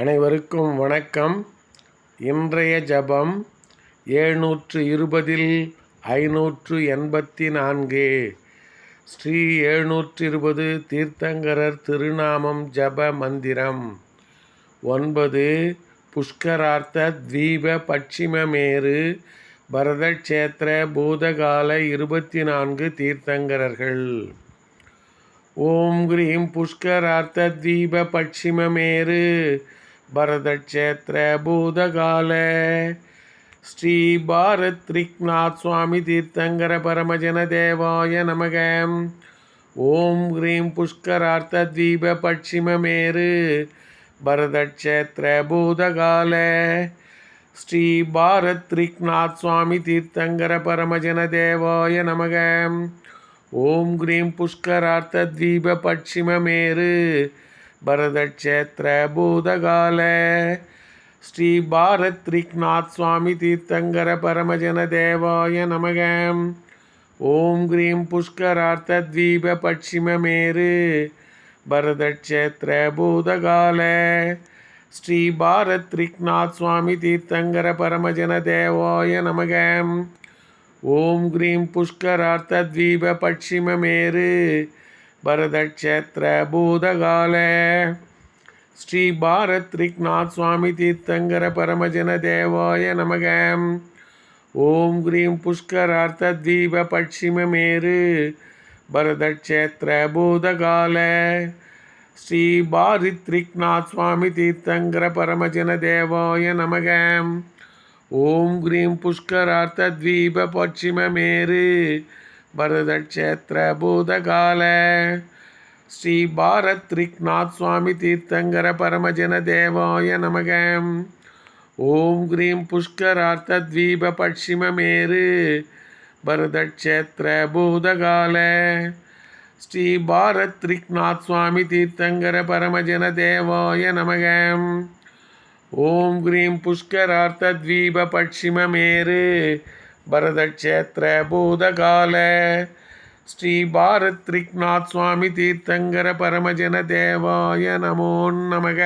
அனைவருக்கும் வணக்கம். இன்றைய ஜபம் ஏழ்நூற்று இருபதில் ஐநூற்று எண்பத்தி நான்கு ஸ்ரீ எழுநூற்று இருபது தீர்த்தங்கரர் திருநாமம் ஜப மந்திரம். ஒன்பது புஷ்கரார்த்த தீப பட்சிமமேறு பரதக்ஷேத்திர பூதகால இருபத்தி நான்கு தீர்த்தங்கரர்கள். ஓம் கிரீம் புஷ்கரார்த்த தீப பட்சிமமேறு பரதக்ஷேத்திர பூதகால ஸ்ரீ பாரத் த்ரிக்நாத் சுவாமி தீர்த்தங்கர பரமஜன தேவாய நமக. ஓம் ஹ்ரீம் புஷ்கரார்த்த தீப பட்சிமமேரு பரதக்ஷேத்திர பூதகால ஸ்ரீ பாரத் த்ரிக்நாத் சுவாமி தீர்த்தங்கர பரமஜன தேவாய நமக. ஓம் ஹ்ரீம் புஷ்கரார்த்த தீப பட்சிமமேரு பரதக்ஷேத்திர பூதகால ஸ்ரீ பாரத் ரிக்நாத் சுவாமி தீர்த்தங்கர பரமஜன தேவாய நமக. ஓம் கிரீம் புஷ்கரார்த்த தீப பட்சிம மேரு. பரதக்ஷேத்திர பூதகால ஸ்ரீ பாரத் ரிக்நாத் சுவாமி தீர்த்தங்கர பரமஜன தேவாய நமக. ஓம் கிரீம் புஷ்கரார்த்த தீப பட்சிம மேரு. பரதக்ஷேத்திர பூதகால ஸ்ரீ பாரத் ரிக்நாத் சுவாமி தீர்த்தங்கர பரமஜன தேவாய நமக. ஓம் கிரீம் புஷ்கரார்த்த தீப பட்சிமமேரு பரதக்ஷேத்திர பூதகால ஸ்ரீ பாரித்ரிக்நாத் சுவாமி தீர்த்தங்கர பரமஜன தேவாய நமக. ஓம் கிரீம் புஷ்கரார்த்த தீப பட்சிமமேரு பரதக்ஷேத்திர பூதகால ஸ்ரீ பாரத் ரிக்நாத் சுவாமி தீர்த்தங்கர பரமஜன தேவாய நமக. ஓம் கிரீம் புஷ்கரார்த்த தீப பட்சிமமேரு பரதக்ஷேத்திர பூதகால ஸ்ரீ பாரத் ரிக்நாத் சுவாமி தீர்த்தங்கர பரமஜன தேவாய நமக. ஓம் கிரீம் புஷ்கரார்த்த தீப பட்சிமமேரு பரதக்ஷேத்திர பூதகால ஸ்ரீ பாரத் ரிக்நாத் சுவாமி தீர்த்தங்கர பரமஜன தேவாய நமோ நமக.